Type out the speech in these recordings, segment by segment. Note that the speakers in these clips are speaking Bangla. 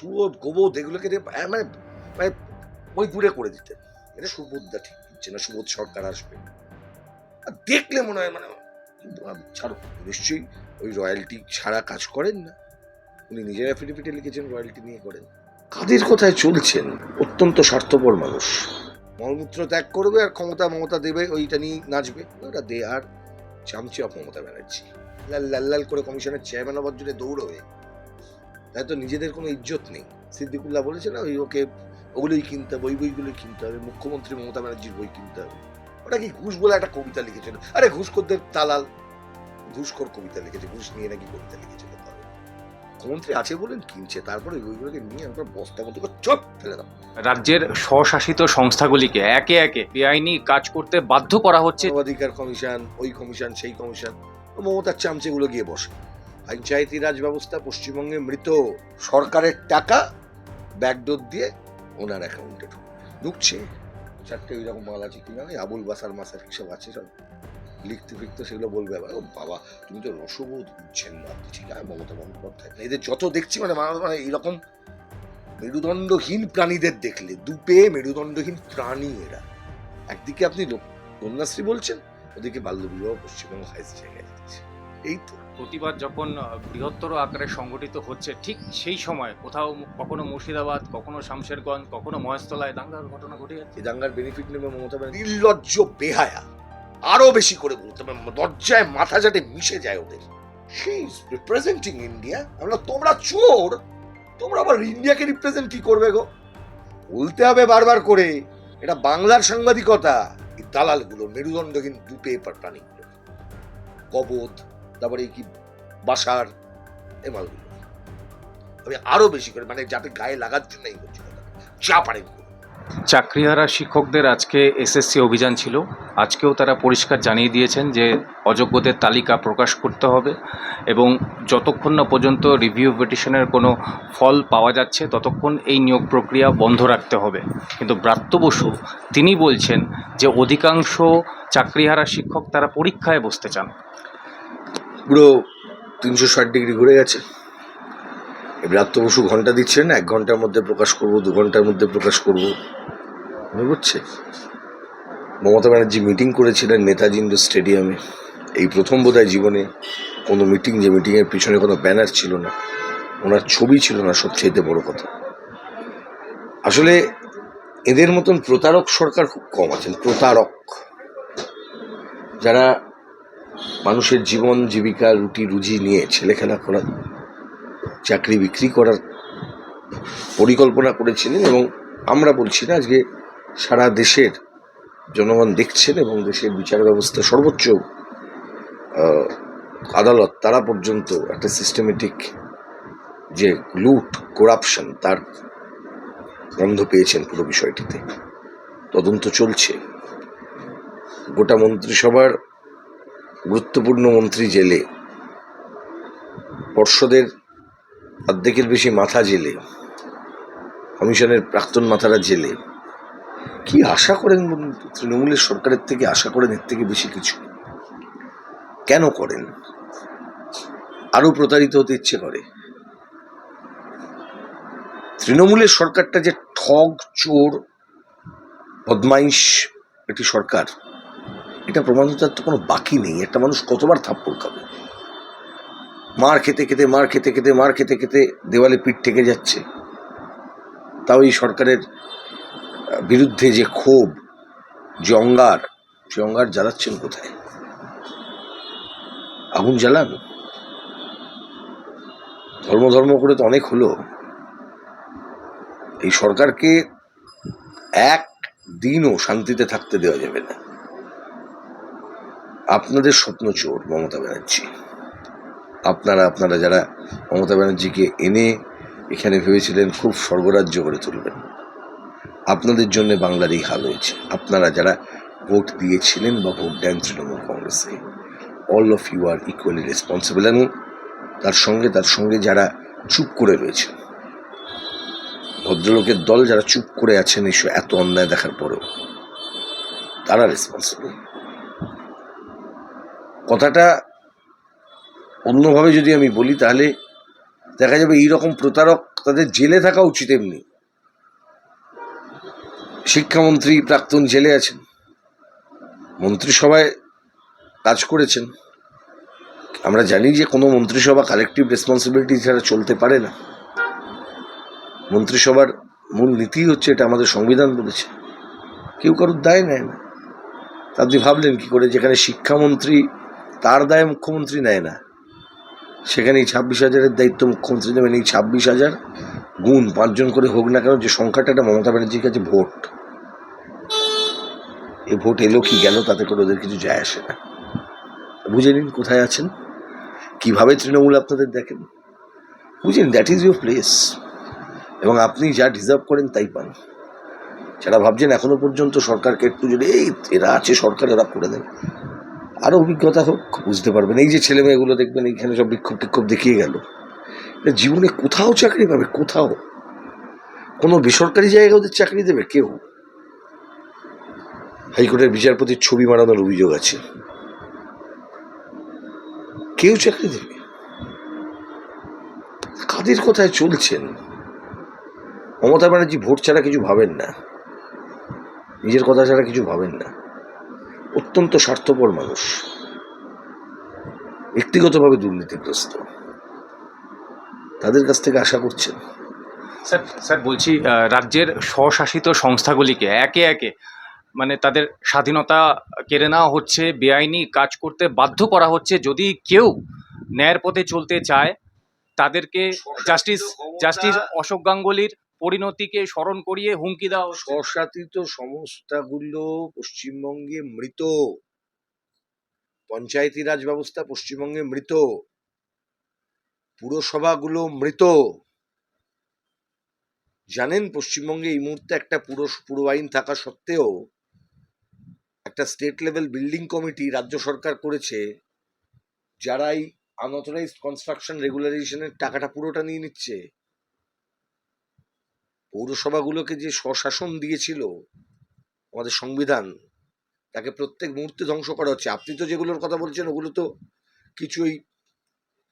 সুবোধ গোবোধ এগুলোকে আহ, মানে ওই মইপুরে করে দিতেন এটা সুবোধদা ঠিক দিচ্ছে না সুবোধ সরকার আসবে। আর দেখলে মনে হয় মানে ছাড়ো নিশ্চয়ই ওই রয়্যালটি ছাড়া কাজ করেন না। উনি নিজের অ্যাফিডেভিটে লিখেছেন রয়্যালটি নিয়ে করেন। কাদের কথায় চলছেন? অত্যন্ত স্বার্থপর মানুষ। মলমূত্র ত্যাগ করবে আর ক্ষমতা মমতা দেবে ওইটা নিয়ে নাচবে। ওটা দে আর চামচে মমতা ব্যানার্জি। লাল লাল লাল করে কমিশনের চেয়ারম্যান হবার জন্য দৌড়বে। তাই তো নিজেদের কোনো ইজ্জত নেই। সিদ্দিকুল্লাহ বলেছে না ওই ওকে ওগুলোই কিনতে হবে ওই বইগুলোই কিনতে হবে মুখ্যমন্ত্রী মমতা ব্যানার্জির বই কিনতে হবে। ওটা কি ঘুষ বলে একটা কবিতা লিখেছিল? আরে ঘুষখোরদের দালাল ঘুষখোর কবিতা লিখেছে ঘুষ নিয়ে নাকি কবিতা লিখেছিল মুখ্যমন্ত্রী আছে বলেন কিনছে তারপরে ওই বইগুলোকে নিয়ে একবার বস্তা মতো ফেলে দাও। রাজ্যের স্বশাসিত সংস্থাগুলিকে একে একে বেআইনি কাজ করতে বাধ্য করা হচ্ছে। মানবাধিকার কমিশন ওই কমিশন সেই কমিশন মমতার চামচেগুলো গিয়ে বসে। পঞ্চায়েতি রাজ ব্যবস্থা পশ্চিমবঙ্গে মৃত সরকারের টাকা ব্যাকডোর দিয়ে ওনার অ্যাকাউন্টে ঢুকছে। চারটে ওই রকম মাল আছে কিনা? আবুল বাসার মাসার সব আছে সব। লিখতে ফিখতে সেগুলো বলবে আবার। ও বাবা, তুমি তো রসবোধ বুঝছেন না ঠিক আছে মমতা বন্দ্যোপাধ্যায়। এদের যত দেখছি মানে মানে এইরকম মেরুদণ্ডহীন প্রাণীদের দেখলে, দুপে মেরুদণ্ডহীন প্রাণী এরা। একদিকে আপনি কন্যাশ্রী বলছেন, ওদিকে বাল্যবিবাহ পশ্চিমবঙ্গ হাইস্ট জায়গায় যাচ্ছে। এই তো। প্রতিবাদ যখন বৃহত্তর আকারে সংগঠিত হচ্ছে ঠিক সেই সময় কোথাও কখনো মুর্শিদাবাদ কখনো শামশেরগঞ্জ কখনো মহেশতলায় দাঙ্গার ঘটনা ঘটে যাচ্ছে। দাঙ্গার বেনিফিট নেবে মমতা ব্যানার্জি। নির্লজ্জ বেহায়া। আরও বেশি করে বলতে হবে লজ্জায় মাথা যাতে মিশে যায় ওদের। সে ইজ রিপ্রেজেন্টিং ইন্ডিয়া আমরা তোমরা চোর! তোমরা আবার ইন্ডিয়াকে রিপ্রেজেন্ট কি করবে গো? বলতে হবে বারবার করে। এটা বাংলার সাংবাদিকতা। এই দালালগুলো মেরুদণ্ডহীন দুপে প্রাণীগুলো কবদ তারপরে কি বাসার এ মালগুলো আমি আরও বেশি করে মানে যাতে গায়ে লাগার জন্য এই করছি। যা পারেন চাকরিহারা শিক্ষকদের আজকে এসএসসি অভিযান ছিল। আজকেও তারা পরিষ্কার জানিয়ে দিয়েছেন যে অযোগ্যদের তালিকা প্রকাশ করতে হবে এবং যতক্ষণ না পর্যন্ত রিভিউ পিটিশনের কোনো ফল পাওয়া যাচ্ছে, ততক্ষণ এই নিয়োগ প্রক্রিয়া বন্ধ রাখতে হবে। কিন্তু ব্রাত্য বসু, তিনি বলছেন যে অধিকাংশ চাকরিহারা শিক্ষক তারা পরীক্ষায় বসতে চান। পুরো তিনশো ষাট ডিগ্রি ঘুরে গেছে। ব্রাত্য বসু ঘণ্টা দিচ্ছেন এক ঘণ্টার মধ্যে প্রকাশ করব, দু ঘণ্টার মধ্যে প্রকাশ করব। মনে করছে মমতা ব্যানার্জি মিটিং করেছিলেন নেতাজি ইন্ডোর স্টেডিয়ামে। এই প্রথম বোধহয় জীবনে কোনো মিটিং যে মিটিংয়ের পিছনে কোনো ব্যানার ছিল না। ওনার ছবি ছিল না সবচেয়ে বড় কথা। আসলে এদের মতন প্রতারক সরকার খুব কম আছেন, প্রতারক। যারা মানুষের জীবন, জীবিকা, রুটি, রুজি নিয়ে ছেলেখেলা করা চাকরি বিক্রি করার পরিকল্পনা করেছিলেন এবং আমরা বলছি না আজকে সারা দেশের জনগণ দেখছেন এবং দেশের বিচার ব্যবস্থা সর্বোচ্চ আদালত তারা পর্যন্ত একটা সিস্টেমেটিক যে লুট করাপশন তার গন্ধ পেয়েছেন পুরো বিষয়টিতে। তদন্ত চলছে। গোটা মন্ত্রিসভার গুরুত্বপূর্ণ মন্ত্রী জেলে। পর্ষদের অর্ধেকের বেশি মাথা জেলে। কমিশনের প্রাক্তন মাথারা জেলে। কি আশা করেন তৃণমূলের সরকারের থেকে আশা করেন এর থেকে বেশি কিছু? কেন করেন? আরও প্রতারিত হতে ইচ্ছে করে। তৃণমূলের সরকারটা যে ঠগ, চোর, বদমাইশ একটি সরকার এটা প্রমাণিত আর তো কোনো বাকি নেই। একটা মানুষ কতবার থাপ্পড় খাবে? মার খেতে খেতে, মার খেতে খেতে, মার খেতে খেতে দেওয়ালে পিঠ থেকে যাচ্ছে। তাও এই সরকারের বিরুদ্ধে যে ক্ষোভ, যে অঙ্গার, সে অঙ্গার জ্বালাচ্ছেন কোথায়? আগুন জ্বালান? ধর্ম ধর্ম করে তো অনেক হলো। এই সরকারকে এক দিনও শান্তিতে থাকতে দেওয়া যাবে না। আপনাদের স্বপ্ন চোর, মমতা ব্যানার্জি। আপনারা আপনারা যারা মমতা ব্যানার্জিকে এনে এখানে ভেবেছিলেন, খুব স্বর্গরাজ্য করে তুলবেন। আপনাদের জন্য বাংলার এই হাল হয়েছে। আপনারা যারা ভোট দিয়েছিলেন বা ভোট দেন তৃণমূল কংগ্রেসে all of you are equally responsible এবং তার সঙ্গে তার সঙ্গে যারা চুপ করে রয়েছেন, ভদ্রলোকের দল যারা চুপ করে আছেন, এসব এত অন্যায় দেখার পরেও তারা রেসপন্সিবল কথাটা অন্যভাবে যদি আমি বলি, তাহলে দেখা যাবে এইরকম প্রতারক তাদের জেলে থাকা উচিত এমনি। শিক্ষামন্ত্রী প্রাক্তন জেলে আছেন, মন্ত্রিসভায় কাজ করেছেন। আমরা জানি যে কোনো মন্ত্রিসভা কালেকটিভ রেসপন্সিবিলিটি ছাড়া চলতে পারে না। মন্ত্রিসভার মূল নীতি হচ্ছে এটা আমাদের সংবিধান বলেছে। কেউ কারোর দায় নেয় না। তা আপনি ভাবলেন কি করে? যেখানে শিক্ষামন্ত্রী তার দায় মুখ্যমন্ত্রী নেয় না। সেখানে এই ছাব্বিশ হাজারের দায়িত্ব মুখ্যমন্ত্রী নেবেন। এই ছাব্বিশ হাজার গুণ পাঁচজন করে হোক না কেন, যে সংখ্যাটা একটা মমতা ব্যানার্জির কাছে ভোট। এই ভোট এলো কি গেল, তাতে করে ওদের কিছু যায় আসে না। বুঝে নিন কোথায় আছেন? কীভাবে তৃণমূল আপনাদের দেখেন? বুঝেন দ্যাট ইজ ইউর প্লেস এবং আপনি যা ডিজার্ভ করেন তাই পান। যারা ভাবছেন এখনও পর্যন্ত সরকারকে একটু যদি, এই এরা আছে সরকার এরা করে দেবে। আরও অভিজ্ঞতা হোক, বুঝতে পারবেন। এই যে ছেলে মেয়েগুলো দেখবেন, এইখানে সব বিক্ষোভ টিক্ষোভ দেখিয়ে গেল। জীবনে কোথাও চাকরি পাবে? কোথাও? কোনো বেসরকারি জায়গায় ওদের চাকরি দেবে? কেউ? হাইকোর্টের বিচারপতির ছবি মারানোর অভিযোগ আছে। কেউ চাকরি দেবে? কাদের কোথায় চলছেন? মমতা ব্যানার্জি ভোট ছাড়া কিছু ভাবেন না। নিজের কথা ছাড়া কিছু ভাবেন না। অত্যন্ত স্বার্থপর মানুষ। ব্যক্তিগতভাবে দুর্নীতিগ্রস্ত। তাদের কাছ থেকে আশা করছেন। স্যার স্যার বলছি রাজ্যের স্বশাসিত সংস্থাগুলিকে একে একে মানে তাদের স্বাধীনতা কেড়ে নেওয়া হচ্ছে বেআইনি কাজ করতে বাধ্য করা হচ্ছে। যদি কেউ ন্যায়ের পথে চলতে চায় তাদেরকে জাস্টিস জাস্টিস অশোক গাঙ্গুলির পরিণতিকে স্মরণ করিয়ে হুমকি দেওয়া স্বশাসিত সংস্থাগুলো পশ্চিমবঙ্গে মৃত। পঞ্চায়েতি রাজ ব্যবস্থা পশ্চিমবঙ্গে মৃত। পুরসভাগুলো মৃত। জানেন পশ্চিমবঙ্গে এই মুহূর্তে একটা পুরো পুরো আইন থাকা সত্ত্বেও একটা স্টেট লেভেল বিল্ডিং কমিটি রাজ্য সরকার করেছে, যারাই আনঅথরাইজড কনস্ট্রাকশন রেগুলারাইজেশনের টাকাটা পুরোটা নিয়ে নিচ্ছে। পৌরসভাগুলোকে যে স্বশাসন দিয়েছিল আমাদের সংবিধান তাকে প্রত্যেক মুহূর্তে ধ্বংস করা হচ্ছে। আপনি তো যেগুলোর কথা বলছেন ওগুলো তো কিছুই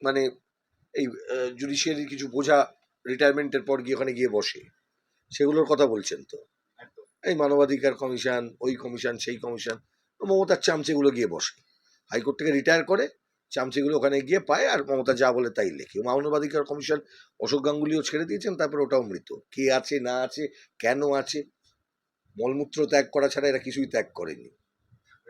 মানে এই জুডিশিয়ারি কিছু বোঝা রিটায়ারমেন্টের পর গিয়ে ওখানে গিয়ে বসে। সেগুলোর কথা বলছেন তো? এই মানবাধিকার কমিশন ওই কমিশন সেই কমিশন মমতার চামচেগুলো গিয়ে বসে। হাইকোর্ট থেকে রিটায়ার করে চামচেগুলো ওখানে গিয়ে পায় আর মমতা যা বলে তাই লেখে। মানবাধিকার কমিশন অশোক গাঙ্গুলিও ছেড়ে দিয়েছেন তারপর ওটাও মৃত। কে আছে না আছে কেন আছে মলমূত্র ত্যাগ করা ছাড়া এরা কিছুই ত্যাগ করেনি।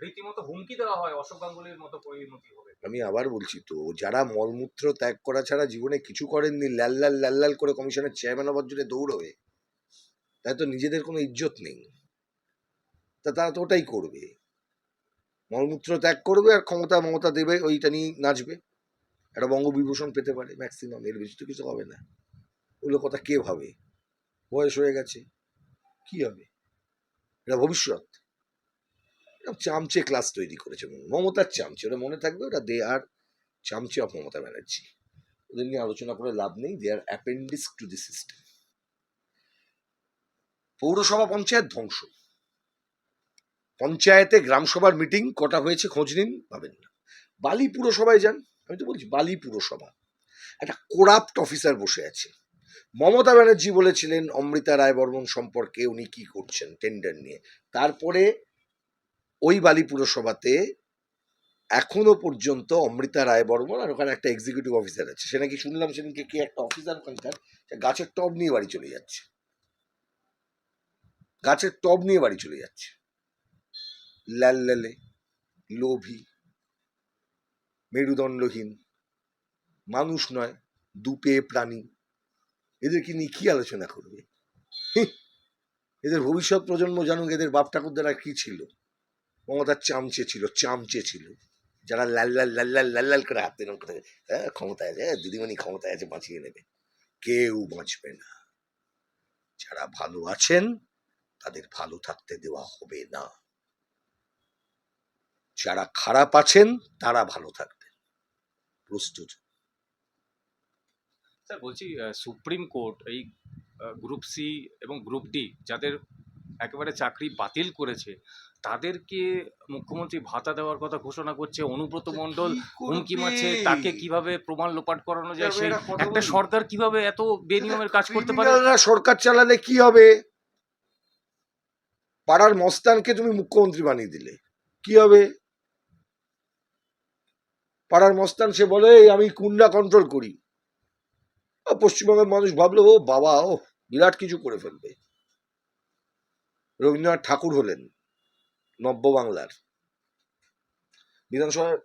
রীতিমতো হুমকি দেওয়া হয় অশোক গাঙ্গুলির মতো পরিণতি হবে। আমি আবার বলছি তো যারা মলমূত্র ত্যাগ করা ছাড়া জীবনে কিছু করেননি লাল লাল লাল লাল করে কমিশনের চেয়ারম্যান হবার জন্য দৌড়বে তাই তো নিজেদের কোনো ইজ্জত নেই। তা তারা তো ওটাই করবে। মলমূত্র ত্যাগ করবে আর ক্ষমতা মমতা দেবে, ওইটা নিয়ে নাচবে। একটা বঙ্গবিভূষণ পেতে পারে ম্যাক্সিমাম এর বেশি তো কিছু হবে না। ওগুলো কথা কে ভাবে? বয়স হয়ে গেছে, কি হবে? এটা ভবিষ্যৎ। চামচে ক্লাস তৈরি করেছে মমতার চামচে ওরা মনে থাকবে ওরা দে আর চামচে অফ মমতা ব্যানার্জি। ওদের নিয়ে আলোচনা করে লাভ নেই, they are appendix to the system পৌরসভা পঞ্চায়েত ধ্বংস। পঞ্চায়েতে গ্রামসভার মিটিং, কটা হয়েছে খোঁজ নিন, পাবেন না। বালি পুরসভায় যান, আমি তো বলছি বালি পুরসভা। একটা কোরাপ্ট অফিসার বসে আছে। মমতা ব্যানার্জি বলেছিলেন অমৃতা রায় বর্মন সম্পর্কে উনি কি করছেন টেন্ডার নিয়ে। তারপরে ওই বালি পুরসভাতে এখনও পর্যন্ত অমৃতা রায় বর্মন আর ওখানে একটা এক্সিকিউটিভ অফিসার আছে। সে নাকি শুনলাম সেদিনকে কে একটা অফিসার ওখানকার গাছের টব নিয়ে বাড়ি চলে যাচ্ছে। গাছের টব নিয়ে বাড়ি চলে যাচ্ছে। লালে লোভী মেরুদণ্ডহীন মানুষ নয় দুপে প্রাণী। এদেরকে নিয়ে কি আলোচনা করবে? এদের ভবিষ্যৎ প্রজন্ম জানুক এদের বাপ ঠাকুরদারা কি ছিল? মমতার চামচে ছিল চামচে ছিল। যারা লাল লাল লাল লাল লাল লাল করে হাতে হ্যাঁ ক্ষমতায় আছে হ্যাঁ, দিদিমণি ক্ষমতায় আছে বাঁচিয়ে নেবে। কেউ বাঁচবে না। যারা ভালো আছেন তাদের ভালো থাকতে দেওয়া হবে না। যারা খারাপ আছেন তারা ভালো থাকবেন। প্রস্তুত। স্যার বলছি সুপ্রিম কোর্ট এই গ্রুপ সি এবং গ্রুপ ডি যাদের একেবারে চাকরি বাতিল করেছে তাদেরকে মুখ্যমন্ত্রী ভাতা দেওয়ার কথা ঘোষণা করছে অনুব্রত মণ্ডল হুমকি মারছে তাকে কীভাবে প্রমাণ লোপাট করানো যায় সেই একটা সরকার কীভাবে এত বেনিয়মের কাজ করতে পারে? ক্রিমিনালরা সরকার চালালে কি হবে? পাড়ার মস্তানকে তুমি মুখ্যমন্ত্রী বানিয়ে দিলে কি হবে? পাড়ার মস্তান, সে বলে আমি কুন্ডা কন্ট্রোল করি। পশ্চিমবঙ্গের মানুষ ভাবলো, ও বাবা, ও বিরাট কিছু করে ফেলবে। রবীন্দ্রনাথ ঠাকুর হলেন নব্য বাংলার। বিধানসভার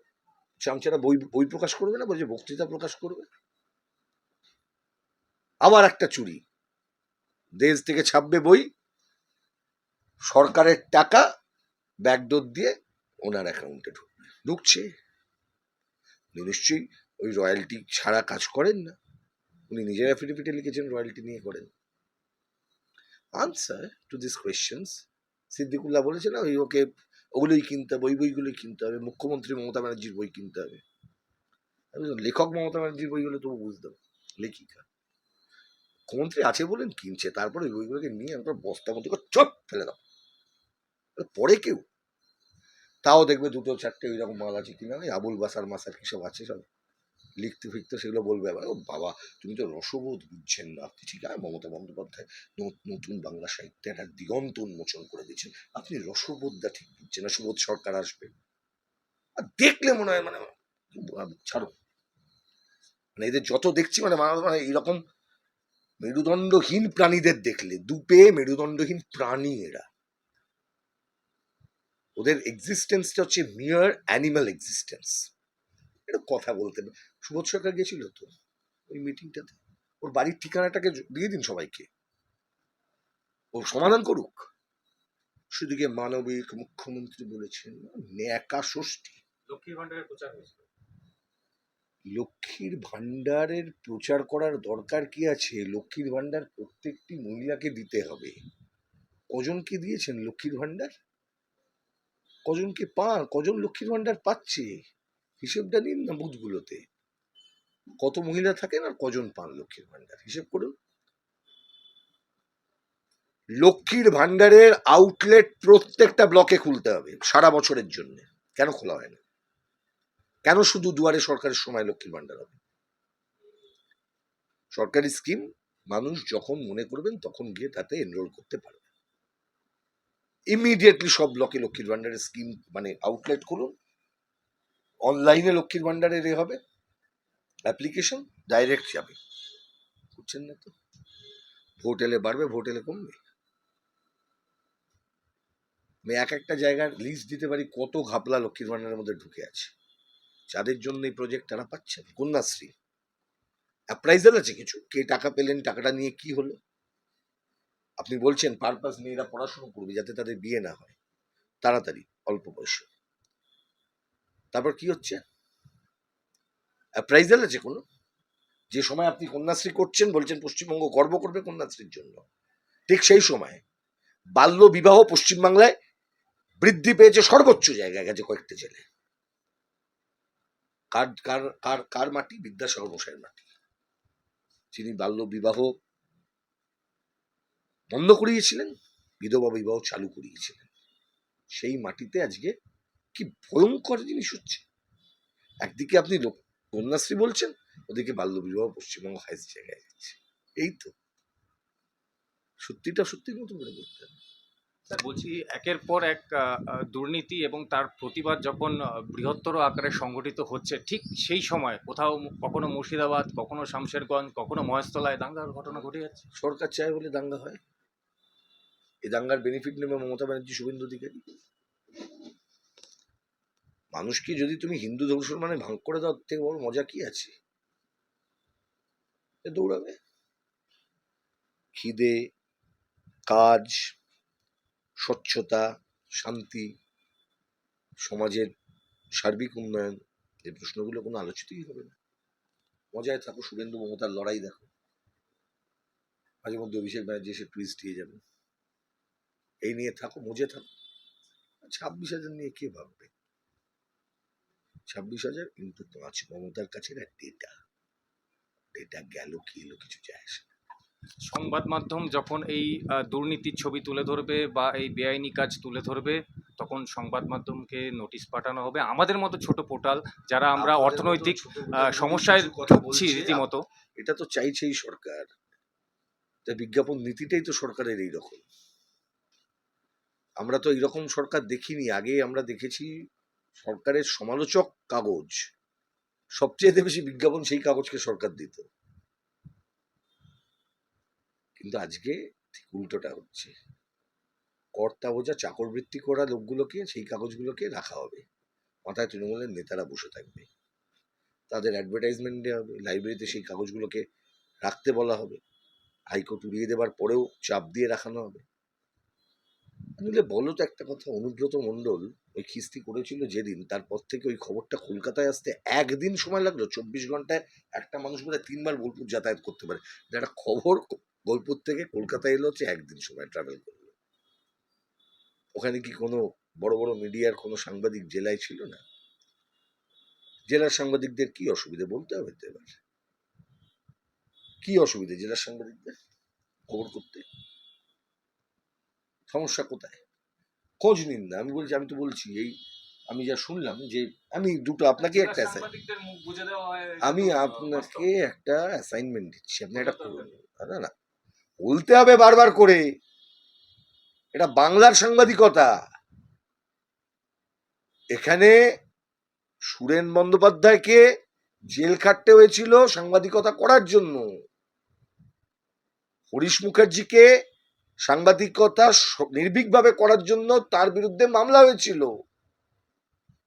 চামচারা বই বই প্রকাশ করবে না? বলছে, বক্তৃতা প্রকাশ করবে? আবার একটা চুরি। দেশ থেকে ছাপবে বই, সরকারের টাকা ব্যাকডোর দিয়ে ওনার অ্যাকাউন্টে ঢুকবে। ঢুকছে। উনি নিশ্চয়ই ওই রয়্যালটি ছাড়া কাজ করেন না। উনি নিজের অ্যাফিডেভিটে লিখেছেন রয়্যালটি নিয়ে করেন। Answer to this questions Siddiqullah বলেছে না ওই ওকে, ওগুলোই কিনতে হবে, ওই বইগুলোই কিনতে হবে, মুখ্যমন্ত্রী মমতা ব্যানার্জির বই কিনতে হবে। লেখক মমতা ব্যানার্জির বইগুলো তবু বুঝতে হবে, লেখিকা। মুখ্যমন্ত্রী আছে বলেন কিনছে, তারপরে ওই বইগুলোকে নিয়ে আমরা বস্তা মতো করে চপ ফেলে দাও পরে কেউ তাও দেখবে দুটো চারটে ওই রকম মাল আছে কিনা? আবুল বাসার মাসার কি সব আছে সব? লিখতে ফিখতে সেগুলো বলবে আবার, ও বাবা, তুমি তো রসবোধ বুঝছেন না। আপনি ঠিক আছে মমতা বন্দ্যোপাধ্যায় নতুন বাংলা সাহিত্যে একটা দিগন্ত উন্মোচন করে দিচ্ছেন আপনি রসবোধটা ঠিক বুঝছেন না, সুবোধ সরকার আসবে। আর দেখলে মনে হয় মানে ছাড়ো। মানে এদের যত দেখছি মানে মানে এইরকম মেরুদণ্ডহীন প্রাণীদের দেখলে, দুপে মেরুদণ্ডহীন প্রাণী এরা। ওদের এক্সিস্টেন্সটা হচ্ছে মিয়ার অ্যানিমাল এক্সিস্টেন্স এটা কথা বলতে সুবোধ সরকার গেছিল তো ওই মিটিংটাতে ওর বাড়ির ঠিকানাটাকে দিয়ে দিন সবাইকে। ও সমাধান করুক। শুধুকে মানবিক মুখ্যমন্ত্রী বলেছেন ন্যাকা ষষ্ঠী। লক্ষ্মীর ভান্ডারের প্রচার হয়েছিল। লক্ষ্মীর ভান্ডারের প্রচার করার দরকার কি আছে? লক্ষ্মীর ভান্ডার প্রত্যেকটি মহিলাকে দিতে হবে। কজনকে দিয়েছেন লক্ষ্মীর ভান্ডার কজনকে পান কজন লক্ষ্মীর ভান্ডার পাচ্ছে? হিসেবটা নিন না বুথগুলোতে। কত মহিলা থাকেন আর কজন পান লক্ষ্মীর ভান্ডার হিসেব করুন। লক্ষ্মীর ভান্ডারের আউটলেট প্রত্যেকটা ব্লকে খুলতে হবে, সারা বছরের জন্য। কেন খোলা হয় না? কেন শুধু দুয়ারে সরকারের সময় লক্ষ্মীর ভান্ডার হবে? সরকারি স্কিম মানুষ যখন মনে করবেন, তখন গিয়ে তাতে এনরোল করতে পারবে। ইমিডিয়েটলি সব ব্লকে লক্ষ্মীর ভান্ডারের স্কিম মানে আউটলেট খুলুন। অনলাইনে লক্ষ্মীর ভান্ডারের এ হবে। অ্যাপ্লিকেশন ডাইরেক্ট যাবে। বুঝছেন না তো? ভোট এলে বাড়বে ভোট এলে কমবে। আমি এক একটা জায়গার লিস্ট দিতে পারি কত ঘাপলা লক্ষ্মীর ভান্ডারের মধ্যে ঢুকে আছে। যাদের জন্য এই প্রজেক্ট তারা পাচ্ছেন। কন্যাশ্রী। অ্যাপ্রাইজাল আছে কিছু? কে টাকা পেলেন, টাকাটা নিয়ে কি হলো? আপনি বলছেন পারপাস মেয়েরা পড়াশোনা করবে যাতে তাদের বিয়ে না হয়। তাড়াতাড়ি, অল্প বয়সে। তারপর কি হচ্ছে? অ্যাপ্রাইজাল আছে কোনো? যে সময় আপনি কন্যাশ্রী করছেন বলছেন পশ্চিমবঙ্গ গর্ব করবে কন্যাশ্রীর জন্য। ঠিক সেই সময় বাল্য বিবাহ পশ্চিমবাংলায় বৃদ্ধি পেয়েছে সর্বোচ্চ জায়গায় গেছে কয়েকটা কার কার কার কার মাটি? বিদ্যাসাগর মশাইয়ের মাটি। যিনি বাল্য বিবাহ বন্ধ করিয়েছিলেন বিধবা বিবাহ চালু করিয়েছিলেন। সেই মাটিতে আজকে কি ভয়ঙ্কর জিনিস হচ্ছে। একদিকে আপনি কন্যাশ্রী বলছেন ওদিকে বাল্য বিবাহ পশ্চিমবঙ্গ হাইস্ট জায়গায় যাচ্ছে। এই তো। সত্যিটা সত্যির মতো করে করতে হবে। স্যার বলছি একের পর এক দুর্নীতি এবং তার প্রতিবাদ যখন বৃহত্তর আকারে সংগঠিত হচ্ছে ঠিক সেই সময় কোথাও কখনো মুর্শিদাবাদ কখনো শামশেরগঞ্জ কখনো মহেশতলায় দাঙ্গার ঘটনা ঘটে যাচ্ছে। সরকার চায় বলে দাঙ্গা হয়? এই দাঙ্গার বেনিফিট নেবে মমতা ব্যানার্জি শুভেন্দু অধিকারী? মানুষকে যদি তুমি হিন্দু ধর্ষণ মানে ভাগ করে দাও থেকে বড় মজা কি আছে? এ দৌড়াবে। খিদে, কাজ, স্বচ্ছতা, শান্তি, সমাজের সার্বিক উন্নয়ন এই প্রশ্নগুলো কোনো আলোচিতই হবে না। মজায় থাকো শুভেন্দু, মমতার লড়াই দেখো। মাঝে মধ্যে অভিষেক ব্যানার্জি এসে টুইস্ট দিয়ে যাবেন। এই নিয়ে থাকো মজে থাকো। ছাব্বিশ হাজার নিয়ে কে ভাববে? ছাব্বিশ হাজার কিন্তু পাঁচ মমতার কাছে না ডেটা ডেটা গেল কি এলো কিছু যায় আসে সংবাদ মাধ্যম যখন এই দুর্নীতির ছবি তুলে ধরবে বা এই বেআইনি কাজ তুলে ধরবে তখন সংবাদ মাধ্যমকে নোটিশ পাঠানো হবে। আমাদের মতো ছোট পোর্টাল যারা আমরা অর্থনৈতিক সমস্যায় কথা বলছে, রীতিমতো। এটা তো চাইছেই সরকার। তা বিজ্ঞাপন নীতিটাই তো সরকারের এই রকম আমরা তো এইরকম সরকার দেখিনি। আগে আমরা দেখেছি সরকারের সমালোচক কাগজ। সবচেয়ে বেশি বিজ্ঞাপন সেই কাগজকে সরকার দিত। কিন্তু আজকে ঠিক উল্টোটা হচ্ছে। কর্তা বোঝা চাকরবৃত্তি করা লোকগুলোকে সেই কাগজগুলোকে রাখা হবে। মাথায় তৃণমূলের নেতারা বসে থাকবে। তাদের অ্যাডভার্টাইজমেন্ট দেওয়া হবে। লাইব্রেরিতে সেই কাগজগুলোকে রাখতে বলা হবে। হাইকোর্ট উড়িয়ে দেবার পরেও চাপ দিয়ে রাখানো হবে। নইলে বলো তো একটা কথা, অনুব্রত মণ্ডল ওই খিস্তি করেছিল যেদিন, তারপর থেকে ওই খবরটা কলকাতায় আসতে একদিন সময় লাগল। চব্বিশ ঘন্টায় একটা মানুষ বোধ তিনবার বোলপুর যাতায়াত করতে পারে। একটা খবর বোলপুর থেকে কলকাতায় এলো হচ্ছে একদিন সময় ট্রাভেল করল। ওখানে কি কোনো বড় বড় মিডিয়ার কোনো সাংবাদিক জেলায় ছিল না? জেলার সাংবাদিকদের কি অসুবিধা বলতে হবে তো এবার? কি অসুবিধা জেলার সাংবাদিকদের খবর করতে? সমস্যা কোথায়? খোঁজ নিন না। আমি বলছি আমি তো বলছি এই আমি যা শুনলাম যে আমি দুটো আপনাকে একটা আমি আপনাকে একটা অ্যাসাইনমেন্ট দিচ্ছি। আপনি একটা করুন। না না। বলতে হবে বারবার করে। এটা বাংলার সাংবাদিকতা। এখানে সুরেন বন্দ্যোপাধ্যায়কে জেল খাটতে হয়েছিল সাংবাদিকতা করার জন্য। হরিশ মুখার্জিকে সাংবাদিকতা নির্ভীকভাবে করার জন্য তার বিরুদ্ধে মামলা হয়েছিল।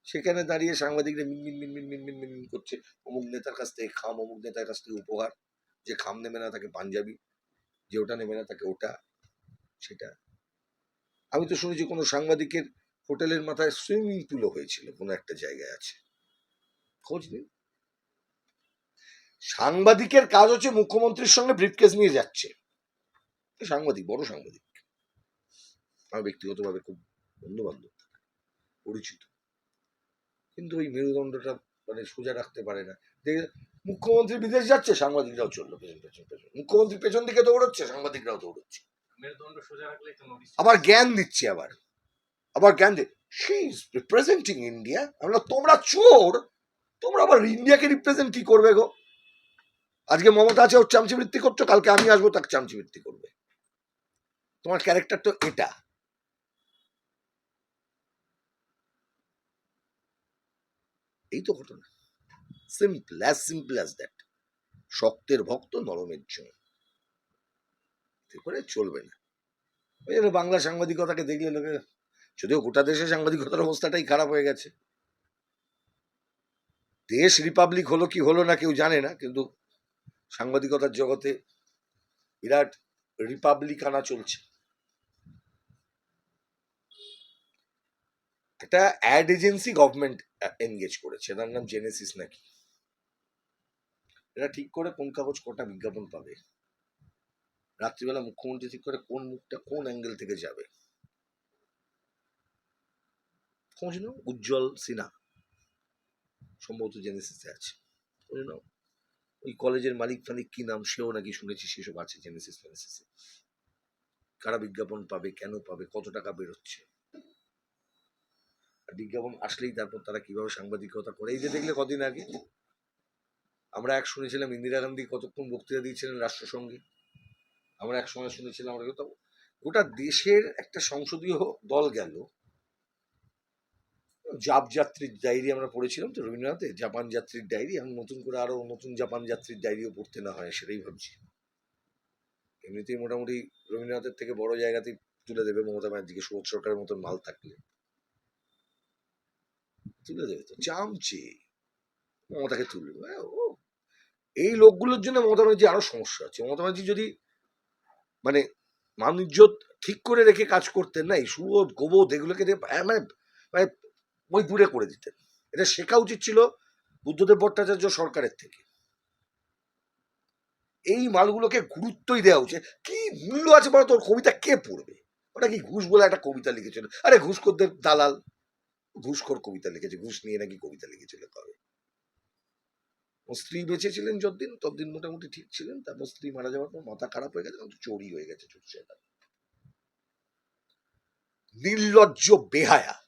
সেখানে দাঁড়িয়ে সাংবাদিকরা করছে। অমুক নেতার কাছ থেকে খাম, অমুক নেতার কাছ থেকে উপহার। যে খাম নেবে না তাকে পাঞ্জাবি, যে ওটা নেবে না তাকে ওটা, সেটা। আমি তো শুনেছি কোনো সাংবাদিকের হোটেলের মাথায় সুইমিং পুলও হয়েছিল, কোনো একটা জায়গায় আছে। খোঁজ নেই সাংবাদিকের কাজ হচ্ছে মুখ্যমন্ত্রীর সঙ্গে ব্রিফকেস নিয়ে যাচ্ছে। সাংবাদিক বড় সাংবাদিক। আমার ব্যক্তিগতভাবে খুব বন্ধু বান্ধব পরিচিত। কিন্তু ওই মেরুদণ্ডটা মানে সোজা রাখতে পারে না। দেখে মুখ্যমন্ত্রী বিদেশ যাচ্ছে সাংবাদিকরাও চলল পেছন পেছন পেছন। মুখ্যমন্ত্রী পেছন দিকে দৌড়চ্ছে সাংবাদিকরাও দৌড়চ্ছে। আবার জ্ঞান দিচ্ছে আবার। আবার জ্ঞান they she is representing India আমরা তোমরা চোর? তোমরা আবার ইন্ডিয়াকে রিপ্রেজেন্ট কি করবে গো? আজকে মমতা আছে ওর চামচিবৃত্তি করছ কালকে আমি আসব তাকে চামচিবৃত্তি করবে। তোমার ক্যারেক্টার তো এটা। এই তো ঘটনা। Simple as simple as that শক্তের ভক্ত, নরমের জন্য করে চলবে না। ওই জন্য বাংলা সাংবাদিকতাকে দেখলে লোকে যদিও গোটা দেশে সাংবাদিকতার অবস্থাটাই খারাপ হয়ে গেছে। দেশ রিপাবলিক হলো কি হলো না কেউ জানে না, কিন্তু সাংবাদিকতার জগতে বিরাট রিপাবলিকানা চলছে। একটা অ্যাড এজেন্সি গভর্নমেন্ট এনগেজ করেছে। তার নাম জেনেসিস নাকি? এটা ঠিক করে কোন কাগজ কটা বিজ্ঞাপন পাবে? রাত্রিবেলা মুখ্যমন্ত্রী ঠিক করে কোন মুখটা কোন অ্যাঙ্গেল থেকে যাবে? খোঁজ উজ্জ্বল সিনহা। সম্ভবত জেনেসিসে আছে। নাও। ওই কলেজের মালিক ফালিক কি নাম সেও নাকি শুনেছি সেসব আছে জেনেসিস ফেনেসিসে কারা বিজ্ঞাপন পাবে, কেন পাবে, কত টাকা বেরোচ্ছে? বিজ্ঞাপন আসলেই তারপর তারা কীভাবে সাংবাদিকতা করে। এই যে দেখলে কদিন আগে? আমরা এক শুনেছিলাম, ইন্দিরা গান্ধী কতক্ষণ বক্তৃতা দিয়েছিলেন রাষ্ট্রসংঘে? আমরা এক সময় শুনেছিলাম, আমরা গোটা দেশের একটা সংসদীয় দল গেল। জাপ যাত্রীর ডায়েরি আমরা পড়েছিলাম তো রবীন্দ্রনাথে, জাপান যাত্রীর ডায়েরি, আমি নতুন করে আরও নতুন জাপান যাত্রীর ডায়েরিও পড়তে না হয়, সেটাই ভাবছি। এমনিতেই মোটামুটি রবীন্দ্রনাথের থেকে বড় জায়গাতেই তুলে দেবে মমতা ব্যানার্জিকে, সুবোধ সরকারের মতন মাল থাকলে। তুলে তো চামচে মমতাকে তুলবে? হ্যাঁ, ও এই লোকগুলোর জন্য মমতা ব্যানার্জি আরও সমস্যা আছে। মমতা ব্যানার্জি যদি মানে মানুষজন ঠিক করে রেখে কাজ করতেন না এই সুবোধ গোবোধ এগুলোকে দিয়ে মানে মানে ওই দূরে করে দিতেন। এটা শেখা উচিত ছিল বুদ্ধদেব ভট্টাচার্য সরকারের থেকে। এই মালগুলোকে গুরুত্বই দেওয়া উচিত। কি মূল্য আছে বলো তোর কবিতা কে পড়বে? ওটা কি ঘুষ বলে একটা কবিতা লিখেছিল। আরে ঘুষখোরদের দালাল। ঘুষখোর কবিতা লিখেছে, ঘুষ নিয়ে নাকি কবিতা লিখেছিল কবে স্ত্রী বেঁচে ছিলেন যতদিন, ততদিন মোটামুটি ঠিক ছিলেন, তারপর স্ত্রী মারা যাওয়ার পর মাথা খারাপ হয়ে গেছে চোরই হয়ে গেছে, চোর সেটা নির্লজ্জ, বেহায়া,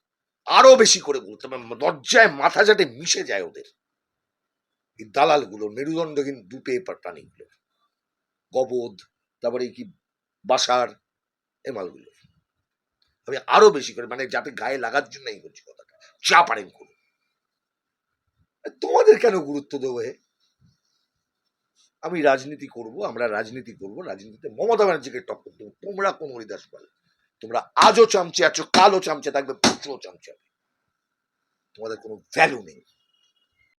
আরও বেশি করে বলতে লজ্জায় মাথা যাতে মিশে যায় ওদের। এই দালাল দালালগুলো, মেরুদণ্ডহীন দুপে প্রাণীগুলো, গবদ, তারপরে কি বাসার, এ আমি আরও বেশি করে মানে যাতে গায়ে লাগার জন্য এই বলছি কথাটা যা পারেন করুন। তোমাদের কেন গুরুত্ব দেবো হে? আমি রাজনীতি করব, আমরা রাজনীতি করব, রাজনীতিতে মমতা ব্যানার্জিকে টক্কর দেবো, তোমরা কোন হরিদাস পাল? তোমরা আজও চামচে আছো কালো চামচে থাকবে, পরশুও চামচে তোমাদের কোনো ভ্যালু নেই।